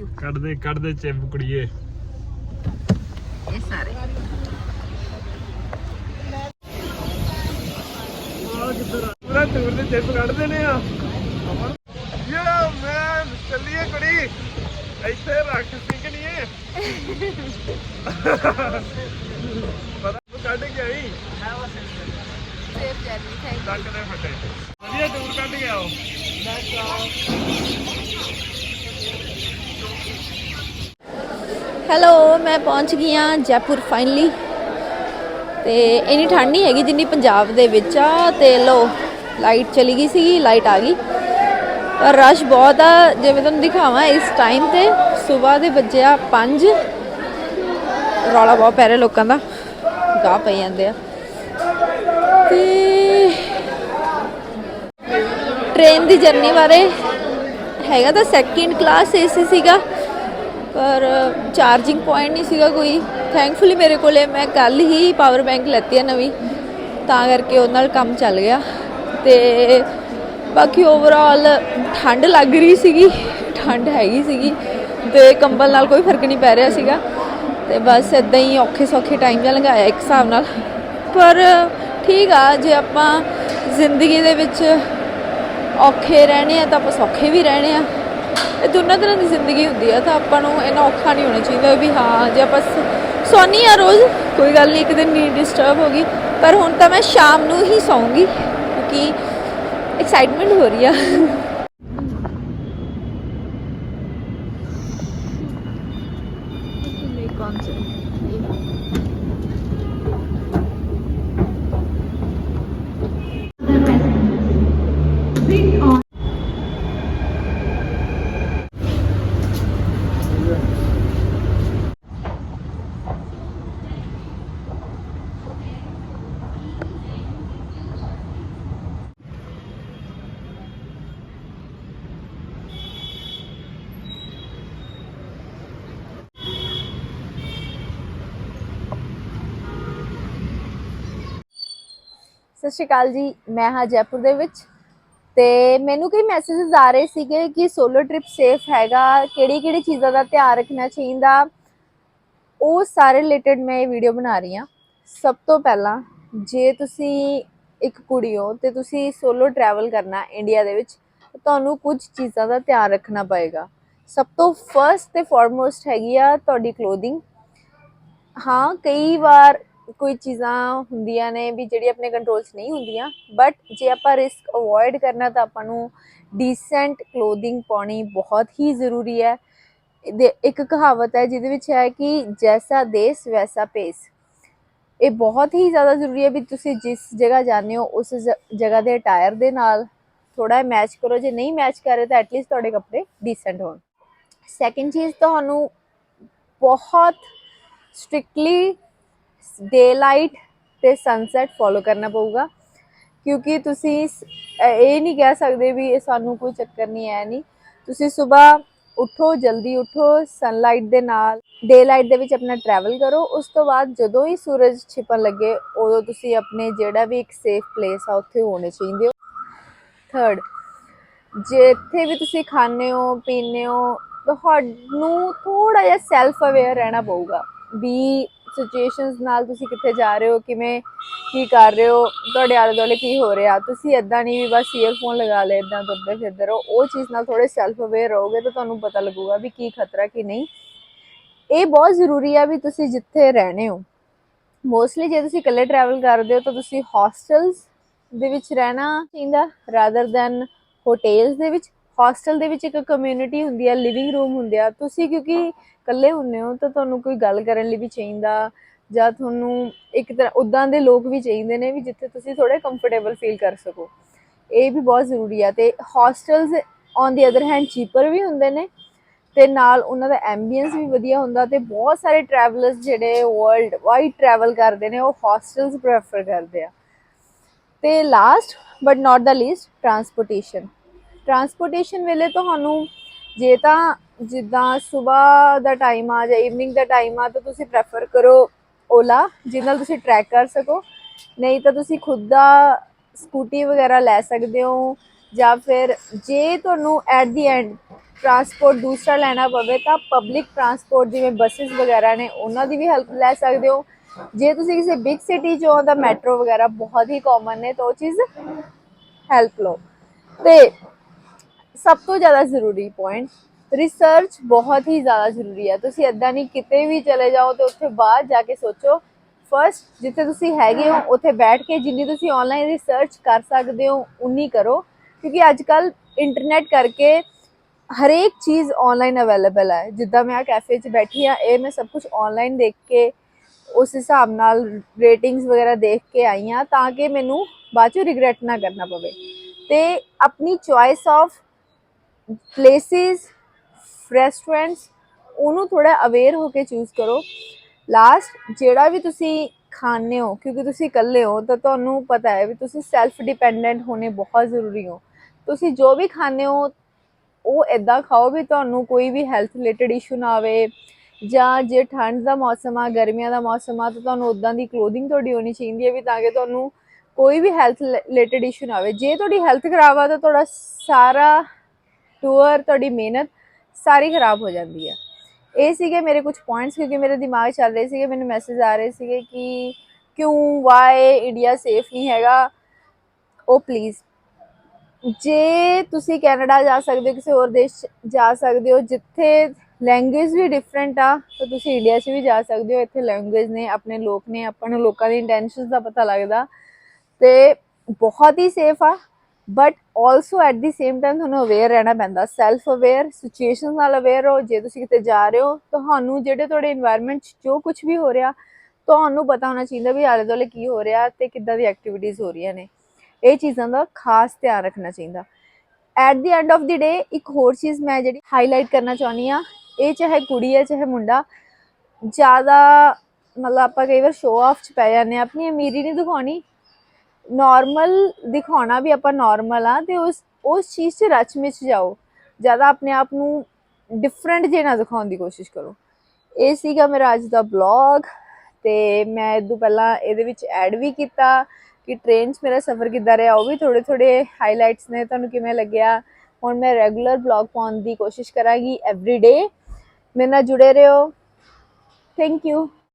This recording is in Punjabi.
ਥੈਂਕ ਯੂ ਕੱਢ ਦੇ ਕੱਢ ਦੇ ਚਿਪ ਕੁੜੀਏ ਇਹ ਸਾਰੇ ਪੂਰਾ ਟੂਰ ਦੇ ਚਿਪ ਕੱਢ ਦੇਣੇ ਆ। ਯਾ ਮੈਨ ਚੱਲੀਏ ਕੁੜੀ। ਇੱਥੇ ਰੱਖ ਸਿੰਘ ਨਹੀਂ ਏ। ਪਤਾ ਕੱਢ ਕੇ ਆਈ? ਸੇਫ ਜਰਨੀ ਥੈਂਕ ਟੱਕ ਦੇ ਫੱਟੇ। ਵਧੀਆ ਟੂਰ ਕੱਢ ਕੇ ਆਓ। ਹੈਲੋ ਮੈਂ ਪਹੁੰਚ ਗਈ ਹਾਂ ਜੈਪੁਰ ਫਾਈਨਲੀ ਤੇ ਇੰਨੀ ਠੰਡ ਨਹੀਂ ਹੈਗੀ ਜਿੰਨੀ ਪੰਜਾਬ ਦੇ ਵਿੱਚ ਆ, ਤੇ ਲੋ ਲਾਈਟ ਚਲੀ ਗਈ ਸੀਗੀ ਲਾਈਟ ਆ ਗਈ। ਪਰ ਰਸ਼ ਬਹੁਤ ਆ ਜੇ ਮੈਂ ਤੁਹਾਨੂੰ ਦਿਖਾਵਾਂ ਇਸ ਟਾਈਮ ਤੇ ਸਵੇਰ ਦੇ ਵੱਜਿਆ ਆ 5 ਰੌਲਾ ਬਹੁਤ ਪੈ ਰਿਹਾ ਲੋਕਾਂ ਦਾ, ਗਾਹ ਪਈ ਜਾਂਦੇ ਆ। ਤੇ ਟ੍ਰੇਨ ਦੀ ਜਰਨੀ ਬਾਰੇ ਹੈਗਾ ਤਾਂ ਸੈਕਿੰਡ ਕਲਾਸ ਏਸੀ ਸੀਗਾ। ਪਰ ਚਾਰਜਿੰਗ ਪੁਆਇੰਟ ਨਹੀਂ ਸੀਗਾ ਕੋਈ। ਥੈਂਕਫੁਲੀ ਮੇਰੇ ਕੋਲੇ ਮੈਂ ਕੱਲ ਹੀ ਪਾਵਰ ਬੈਂਕ ਲੈਤੀ ਆ ਨਵੀਂ। ਤਾਂ ਕਰਕੇ ਉਹਦੇ ਨਾਲ ਕੰਮ ਚੱਲ ਗਿਆ। ਤੇ ਬਾਕੀ ਓਵਰਆਲ ਠੰਡ ਲੱਗ ਰਹੀ ਸੀਗੀ। ਠੰਡ ਹੈਗੀ ਸੀਗੀ। ਤੇ ਕੰਬਲ ਨਾਲ ਕੋਈ ਫ਼ਰਕ ਨਹੀਂ ਪੈ ਰਿਹਾ ਸੀਗਾ। ਤੇ ਬਸ ਇਦਾਂ ਹੀ ਔਖੇ ਸੌਖੇ ਟਾਈਮ ਜਿਹਾ ਲੰਘਾਇਆ ਇੱਕ ਹਿਸਾਬ ਨਾਲ। ਪਰ ਠੀਕ ਆ, ਜੇ ਆਪਾਂ ਜ਼ਿੰਦਗੀ ਦੇ ਵਿੱਚ ਔਖੇ ਰਹਿਣੇ ਆ ਤਾਂ ਆਪਾਂ ਸੌਖੇ ਵੀ ਰਹਿਣੇ ਆ। ਇਹ ਦੋਨਾਂ ਤਰ੍ਹਾਂ ਦੀ ਜ਼ਿੰਦਗੀ ਹੁੰਦੀ ਆ, ਤਾਂ ਆਪਾਂ ਨੂੰ ਇੰਨਾ ਔਖਾ ਨਹੀਂ ਹੋਣਾ ਚਾਹੀਦਾ ਵੀ ਹਾਂ, ਜੇ ਆਪਾਂ ਸ- ਸੌਂਦੀ ਆ ਰੋਜ਼, ਕੋਈ ਗੱਲ ਨਹੀਂ, ਇੱਕ ਦਿਨ ਨੀਂਦ ਡਿਸਟਰਬ ਹੋ ਗਈ, ਪਰ ਹੁਣ ਤਾਂ ਮੈਂ ਸ਼ਾਮ ਨੂੰ ਹੀ ਸੌਂਗੀ, ਕਿਉਂਕਿ ਐਕਸਾਈਟਮੈਂਟ ਹੋ ਰਹੀ ਆ। ਸਤਿ ਸ਼੍ਰੀ ਅਕਾਲ ਜੀ, ਮੈਂ ਹਾਂ ਜੈਪੁਰ ਦੇ ਵਿੱਚ ਤੇ ਮੈਨੂੰ ਕਈ ਮੈਸੇजेस ਆ ਰਹੇ ਸੀਗੇ ਕਿ ਸੋਲੋ ਟ੍ਰਿਪ ਸੇਫ ਹੈਗਾ ਕਿਹੜੀ ਕਿਹੜੀ ਚੀਜ਼ਾਂ ਦਾ ਧਿਆਨ ਰੱਖਣਾ ਚਾਹੀਦਾ। ਉਹ ਸਾਰੇ ਰਿਲੇਟਡ ਮੈਂ ਇਹ ਵੀਡੀਓ ਬਣਾ ਰਹੀ ਹਾਂ। ਸਭ ਤੋਂ ਪਹਿਲਾਂ, ਜੇ ਤੁਸੀਂ ਇੱਕ ਕੁੜੀ ਹੋ ਤੇ ਤੁਸੀਂ ਸੋਲੋ ਟਰੈਵਲ ਕਰਨਾ ਇੰਡੀਆ ਦੇ ਵਿੱਚ, ਤੁਹਾਨੂੰ ਕੁਝ ਚੀਜ਼ਾਂ ਦਾ ਧਿਆਨ ਰੱਖਣਾ ਪਏਗਾ। ਸਭ ਤੋਂ ਫਰਸਟ ਤੇ ਫੋਰਮੋਸਟ ਹੈਗੀ ਆ ਤੁਹਾਡੀ ਕਲੋਥਿੰਗ ਹਾਂ, ਕਈ ਵਾਰ ਕੋਈ ਚੀਜ਼ਾਂ ਹੁੰਦੀਆਂ ਨੇ ਵੀ ਜਿਹੜੀ ਆਪਣੇ ਕੰਟਰੋਲ 'ਚ ਨਹੀਂ ਹੁੰਦੀਆਂ ਬਟ ਜੇ ਆਪਾਂ ਰਿਸਕ ਅਵੋਇਡ ਕਰਨਾ ਤਾਂ ਆਪਾਂ ਨੂੰ ਡੀਸੈਂਟ ਕਲੋਥਿੰਗ ਪਾਉਣੀ ਬਹੁਤ ਹੀ ਜ਼ਰੂਰੀ ਹੈ। ਇਹਦੇ- ਇੱਕ ਕਹਾਵਤ ਹੈ ਜਿਹਦੇ ਵਿੱਚ ਹੈ ਕਿ ਜੈਸਾ ਦੇਸ ਵੈਸਾ ਭੇਸ। ਇਹ ਬਹੁਤ ਹੀ ਜ਼ਿਆਦਾ ਜ਼ਰੂਰੀ ਹੈ ਵੀ ਤੁਸੀਂ ਜਿਸ ਜਗ੍ਹਾ ਜਾਂਦੇ ਹੋ, ਉਸ ਜਗ੍ਹਾ ਦੇ ਅਟਾਇਰ ਦੇ ਨਾਲ ਥੋੜਾ ਮੈਚ ਕਰੋ। ਜੇ ਨਹੀਂ ਮੈਚ ਕਰ ਰਹੇ ਤਾਂ ਐਟਲੀਸਟ ਤੁਹਾਡੇ ਕੱਪੜੇ ਡੀਸੈਂਟ ਹੋਣ। ਸੈਕਿੰਡ ਚੀਜ਼ ਤੁਹਾਨੂੰ ਬਹੁਤ ਸਟ੍ਰਿਕਟਲੀ ਡੇ ਲਾਈਟ ਤੇ ਸਨਸੈਟ ਫੋਲੋ ਕਰਨਾ ਪਊਗਾ। ਕਿਉਂਕਿ ਤੁਸੀਂ ਇਹ ਨਹੀਂ ਕਹਿ ਸਕਦੇ ਵੀ ਇਹ ਸਾਨੂੰ ਕੋਈ ਚੱਕਰ ਨਹੀਂ ਹੈ ਨਹੀਂ। ਤੁਸੀਂ ਸਵੇਰ ਉਠੋ, ਜਲਦੀ ਉਠੋ ਸਨਲਾਈਟ ਦੇ ਨਾਲ ਡੇ ਲਾਈਟ ਦੇ ਵਿੱਚ ਆਪਣਾ ਟਰੈਵਲ ਕਰੋ। ਉਸ ਤੋਂ ਬਾਅਦ ਜਦੋਂ ਹੀ ਸੂਰਜ ਛਿਪਣ ਲੱਗੇ, ਉਦੋਂ ਤੁਸੀਂ ਆਪਣੇ ਜਿਹੜਾ ਵੀ ਇੱਕ ਸੇਫ ਪਲੇਸ ਆ, ਉੱਥੇ ਹੋਣੇ ਚਾਹੀਦੇ ਹੋ। ਥਰਡ ਜਿੱਥੇ ਵੀ ਤੁਸੀਂ ਖਾਂਦੇ ਹੋ, ਪੀਂਦੇ ਹੋ, ਤੁਹਾਨੂੰ ਥੋੜਾ ਜਿਹਾ ਸੈਲਫ ਅਵੇਅਰ ਰਹਿਣਾ ਪਊਗਾ ਵੀ ਸਿਚੁਏਸ਼ਨਸ ਨਾਲ ਤੁਸੀਂ ਕਿੱਥੇ ਜਾ ਰਹੇ ਹੋ, ਕਿਵੇਂ ਕੀ ਕਰ ਰਹੇ ਹੋ, ਤੁਹਾਡੇ ਆਲੇ ਦੁਆਲੇ ਕੀ ਹੋ ਰਿਹਾ? ਤੁਸੀਂ ਇਦਾਂ ਨਹੀਂ ਵੀ ਬਸ ਈਅਰਫੋਨ ਲਗਾ ਲਏ ਇਦਾਂ ਤੁਰਦੇ ਫਿਰਦੇ ਰਹੋ। ਉਹ ਚੀਜ਼ ਨਾਲ ਥੋੜੇ ਸੈਲਫ ਅਵੇਅਰ ਰਹੋਗੇ ਤਾਂ ਤੁਹਾਨੂੰ ਪਤਾ ਲੱਗੂਗਾ ਵੀ ਕੀ ਖਤਰਾ, ਕੀ ਨਹੀਂ। ਇਹ ਬਹੁਤ ਜ਼ਰੂਰੀ ਆ ਵੀ ਤੁਸੀਂ ਜਿੱਥੇ ਰਹਿਣੇ ਹੋ। ਮੋਸਟਲੀ ਜੇ ਤੁਸੀਂ ਇਕੱਲੇ ਟਰੈਵਲ ਕਰਦੇ ਹੋ ਤਾਂ ਤੁਸੀਂ ਹੋਸਟਲਸ ਦੇ ਵਿੱਚ ਰਹਿਣਾ ਚਾਹੀਦਾ ਰਾਦਰ ਦੈਨ ਹੋਟੇਲਸ ਦੇ ਵਿੱਚ। ਹੋਸਟਲ ਦੇ ਵਿੱਚ ਇੱਕ ਕਮਿਊਨਿਟੀ ਹੁੰਦੀ ਹੈ ਲਿਵਿੰਗ ਰੂਮ ਹੁੰਦੇ ਆ। ਤੁਸੀਂ ਕਿਉਂਕਿ ਇਕੱਲੇ ਹੁੰਦੇ ਹੋ, ਤਾਂ ਤੁਹਾਨੂੰ ਕੋਈ ਗੱਲ ਕਰਨ ਲਈ ਵੀ ਚਾਹੀਦਾ। ਜਾਂ ਤੁਹਾਨੂੰ ਇੱਕ ਤਰ੍ਹਾਂ ਉਦਾਂ ਦੇ ਲੋਕ ਵੀ ਚਾਹੀਦੇ ਨੇ ਵੀ ਜਿੱਥੇ ਤੁਸੀਂ ਥੋੜੇ ਕੰਫਰਟੇਬਲ ਫੀਲ ਕਰ ਸਕੋ। ਇਹ ਵੀ ਬਹੁਤ ਜ਼ਰੂਰੀ ਆ। ਤੇ hostels on the other hand cheaper ਵੀ ਹੁੰਦੇ ਨੇ ਤੇ ਨਾਲ ਉਹਨਾਂ ਦਾ ਐਂਬੀਐਂਸ ਵੀ ਵਧੀਆ ਹੁੰਦਾ ਤੇ ਬਹੁਤ ਸਾਰੇ ਟਰੈਵਲਰਸ ਜਿਹੜੇ ਵਰਲਡ ਵਾਈਡ ਟਰੈਵਲ ਕਰਦੇ ਨੇ, ਉਹ ਹੋਸਟਲਸ ਪ੍ਰੈਫਰ ਕਰਦੇ ਆ। ਤੇ last but not the least transportation transportation ਵੇਲੇ ਤੁਹਾਨੂੰ ਜੇ ਤਾਂ ਜਿੱਦਾਂ ਸਵੇਰ ਦਾ ਟਾਈਮ ਆ ਜਾਂ ਈਵਨਿੰਗ ਦਾ ਟਾਈਮ ਆ, ਤਾਂ ਤੁਸੀਂ ਪ੍ਰੈਫਰ ਕਰੋ ਓਲਾ ਜਿਹਦੇ ਨਾਲ ਤੁਸੀਂ ਟਰੈਕ ਕਰ ਸਕੋ। ਨਹੀਂ ਤਾਂ ਤੁਸੀਂ ਖੁਦ ਦਾ ਸਕੂਟੀ ਵਗੈਰਾ ਲੈ ਸਕਦੇ ਹੋ ਜਾਂ ਫਿਰ ਜੇ ਤੁਹਾਨੂੰ ਐਟ ਦੀ ਐਂਡ ਟਰਾਂਸਪੋਰਟ ਦੂਸਰਾ ਲੈਣਾ ਪਵੇ, ਤਾਂ ਪਬਲਿਕ ਟਰਾਂਸਪੋਰਟ ਜਿਵੇਂ ਬੱਸਸ ਵਗੈਰਾ ਨੇ, ਉਹਨਾਂ ਦੀ ਵੀ ਹੈਲਪ ਲੈ ਸਕਦੇ ਹੋ। ਜੇ ਤੁਸੀਂ ਕਿਸੇ ਬਿਗ ਸਿਟੀ 'ਚ ਹੋ ਤਾਂ ਮੈਟਰੋ ਵਗੈਰਾ ਬਹੁਤ ਹੀ ਕਾਮਨ ਨੇ, ਤਾਂ ਉਹ ਚੀਜ਼ ਹੈਲਪ ਲਓ। ਤੇ ਸਭ ਤੋਂ ਜ਼ਿਆਦਾ ਜ਼ਰੂਰੀ ਪੁਆਇੰਟ ਰਿਸਰਚ ਬਹੁਤ ਹੀ ਜ਼ਿਆਦਾ ਜ਼ਰੂਰੀ ਹੈ। ਤੁਸੀਂ ਇਦਾਂ ਨਹੀਂ, ਕਿਤੇ ਵੀ ਚਲੇ ਜਾਓ ਤੇ ਉੱਥੇ ਬਾਹਰ ਜਾ ਕੇ ਸੋਚੋ। ਫਸਟ ਜਿੱਥੇ ਤੁਸੀਂ ਹੈਗੇ ਹੋ, ਉੱਥੇ ਬੈਠ ਕੇ ਜਿੰਨੀ ਤੁਸੀਂ ਆਨਲਾਈਨ ਰਿਸਰਚ ਕਰ ਸਕਦੇ ਹੋ, ਉਨੀ ਕਰੋ। ਕਿਉਂਕਿ ਅੱਜ ਕੱਲ ਇੰਟਰਨੈਟ ਕਰਕੇ ਹਰੇਕ ਚੀਜ਼ ਆਨਲਾਈਨ ਅਵੇਲੇਬਲ ਹੈ। ਜਿੱਦਾਂ ਮੈਂ ਆ ਕੈਫੇ 'ਚ ਬੈਠੀ ਆ ਇਹ ਮੈਂ ਸਭ ਕੁਝ ਆਨਲਾਈਨ ਦੇਖ ਕੇ, ਉਸ ਹਿਸਾਬ ਨਾਲ ਰੇਟਿੰਗਸ ਵਗੈਰਾ ਦੇਖ ਕੇ ਆਈ ਆ ਤਾਂ ਕਿ ਮੈਨੂੰ ਬਾਅਦ ਚ ਰਿਗਰੈਟ ਨਾ ਕਰਨਾ ਪਵੇ। ਤੇ ਆਪਣੀ ਚੁਆਇਸ ਆਫ ਪਲੇਸਿਸ ਰੈਸਟੋਰੈਂਟਸ ਉਹਨੂੰ ਥੋੜਾ ਅਵੇਅਰ ਹੋ ਕੇ ਚੂਜ਼ ਕਰੋ। ਲਾਸਟ ਜਿਹੜਾ ਵੀ ਤੁਸੀਂ ਖਾਣੇ ਹੋ, ਕਿਉਂਕਿ ਤੁਸੀਂ ਇਕੱਲੇ ਹੋ, ਤਾਂ ਤੁਹਾਨੂੰ ਪਤਾ ਹੈ ਵੀ ਤੁਸੀਂ ਸੈਲਫ ਡਿਪੈਂਡੈਂਟ ਹੋਣੇ ਬਹੁਤ ਜ਼ਰੂਰੀ ਹੋ। ਤੁਸੀਂ ਜੋ ਵੀ ਖਾਣੇ ਹੋ, ਉਹ ਇਦਾਂ ਖਾਓ ਵੀ ਤੁਹਾਨੂੰ ਕੋਈ ਵੀ ਹੈਲਥ ਰਿਲੇਟਡ ਇਸ਼ੂ ਨਾ ਆਵੇ। ਜਾਂ ਜੇ ਠੰਡ ਦਾ ਮੌਸਮ ਆ, ਗਰਮੀਆਂ ਦਾ ਮੌਸਮ ਆ, ਤਾਂ ਤੁਹਾਨੂੰ ਉਦਾਂ ਦੀ ਕਲੋਥਿੰਗ ਤੁਹਾਡੀ ਹੋਣੀ ਚਾਹੀਦੀ ਹੈ ਵੀ ਤਾਂ ਕਿ ਤੁਹਾਨੂੰ ਕੋਈ ਵੀ ਹੈਲਥ ਰਿਲੇਟਡ ਇਸ਼ੂ ਨਾ ਆਵੇ। ਜੇ ਤੁਹਾਡੀ ਹੈਲਥ ਖਰਾਬ ਆ, ਤਾਂ ਤੁਹਾਡਾ ਸਾਰਾ ਟੂਰ ਤੁਹਾਡੀ ਮਿਹਨਤ ਸਾਰੀ ਖਰਾਬ ਹੋ ਜਾਂਦੀ ਹੈ ਇਹ ਸੀਗੇ ਮੇਰੇ ਕੁਝ ਪੁਆਇੰਟਸ ਕਿਉਂਕਿ ਮੇਰੇ ਦਿਮਾਗ 'ਚ ਚੱਲ ਰਹੇ ਸੀਗੇ, ਮੈਨੂੰ ਮੈਸੇਜ ਆ ਰਹੇ ਸੀਗੇ ਕਿ ਕਿਉਂ ਵਾਏ ਇੰਡੀਆ ਸੇਫ ਨਹੀਂ ਹੈਗਾ? ਉਹ ਪਲੀਜ਼ ਜੇ ਤੁਸੀਂ ਕੈਨੇਡਾ ਜਾ ਸਕਦੇ ਹੋ, ਕਿਸੇ ਹੋਰ ਦੇਸ਼ 'ਚ ਜਾ ਸਕਦੇ ਹੋ, ਜਿੱਥੇ ਲੈਂਗੁਏਜ ਵੀ ਡਿਫਰੈਂਟ ਆ, ਤਾਂ ਤੁਸੀਂ ਇੰਡੀਆ 'ਚ ਵੀ ਜਾ ਸਕਦੇ ਹੋ। ਇੱਥੇ ਲੈਂਗੁਏਜ ਨੇ, ਆਪਣੇ ਲੋਕ ਨੇ, ਆਪਾਂ ਨੂੰ ਲੋਕਾਂ ਦੀ ਇੰਟੈਂਸ਼ਨਸ ਦਾ ਪਤਾ ਲੱਗਦਾ। ਤੇ ਬਹੁਤ ਹੀ ਸੇਫ ਆ। But also at the same time ਤੁਹਾਨੂੰ ਅਵੇਅਰ ਰਹਿਣਾ ਪੈਂਦਾ ਸੈਲਫ ਅਵੇਅਰ ਸਿਚੁਏਸ਼ਨ ਨਾਲ ਅਵੇਅਰ ਹੋ ਜੇ ਤੁਸੀਂ ਕਿਤੇ ਜਾ ਰਹੇ ਹੋ, ਤੁਹਾਨੂੰ ਜਿਹੜੇ ਤੁਹਾਡੇ এনवायरमेंट 'ਚ ਜੋ ਕੁਝ ਵੀ ਹੋ ਰਿਹਾ, ਤੁਹਾਨੂੰ ਪਤਾ ਹੋਣਾ ਚਾਹੀਦਾ ਵੀ ਆਲੇ ਦੁਆਲੇ ਕੀ ਹੋ ਰਿਹਾ ਤੇ ਕਿੱਦਾਂ ਦੀ ਐਕਟੀਵਿਟੀਜ਼ ਹੋ ਰਹੀਆਂ ਨੇ। ਇਹ ਚੀਜ਼ਾਂ ਦਾ ਖਾਸ ਧਿਆਨ ਰੱਖਣਾ ਚਾਹੀਦਾ। At the end of the day ਇੱਕ ਹੋਰ ਚੀਜ਼ ਮੈਂ ਜਿਹੜੀ ਹਾਈਲਾਈਟ ਕਰਨਾ ਚਾਹੁੰਦੀ ਆ ਇਹ ਚਾਹੇ ਕੁੜੀ ਹੈ, ਚਾਹੇ ਮੁੰਡਾ, ਜ਼ਿਆਦਾ ਮਤਲਬ ਆਪਾਂ ਕਈ ਵਾਰ ਸ਼ੋਅ ਆਫ ਚ ਪੈ ਜਾਂਦੇ ਆ ਆਪਣੀ ਅਮੀਰੀ ਨਹੀਂ ਦਿਖਾਉਣੀ ਨਾਰਮਲ ਦਿਖਾਉਣਾ ਵੀ ਆਪਾਂ ਨਾਰਮਲ ਆ ਤੇ ਉਸ ਉਸ ਚੀਜ਼ 'ਚ ਰਚ ਮਿਚ ਜਾਓ। ਜ਼ਿਆਦਾ ਆਪਣੇ ਆਪ ਨੂੰ ਡਿਫਰੈਂਟ ਜੇ ਦਿਖਾਉਣ ਦੀ ਕੋਸ਼ਿਸ਼ ਕਰੋ। ਇਹ ਸੀਗਾ ਮੇਰਾ ਅੱਜ ਦਾ ਬਲੌਗ ਤੇ ਮੈਂ ਇਦੋਂ ਪਹਿਲਾਂ ਇਹਦੇ ਵਿੱਚ ਐਡ ਵੀ ਕੀਤਾ ਕਿ ਟ੍ਰੇਨ 'ਚ ਮੇਰਾ ਸਫ਼ਰ ਕਿੱਦਾਂ ਰਿਹਾ, ਉਹ ਵੀ ਥੋੜੇ ਥੋੜੇ ਹਾਈਲਾਈਟਸ ਨੇ, ਤੁਹਾਨੂੰ ਕਿਵੇਂ ਲੱਗਿਆ? ਹੁਣ ਮੈਂ ਰੈਗੂਲਰ ਬਲੌਗ ਪਾਉਣ ਦੀ ਕੋਸ਼ਿਸ਼ ਕਰਾਂਗੀ ਐਵਰੀ ਡੇ ਮੇਰੇ ਨਾਲ ਜੁੜੇ ਰਹੋ। Thank you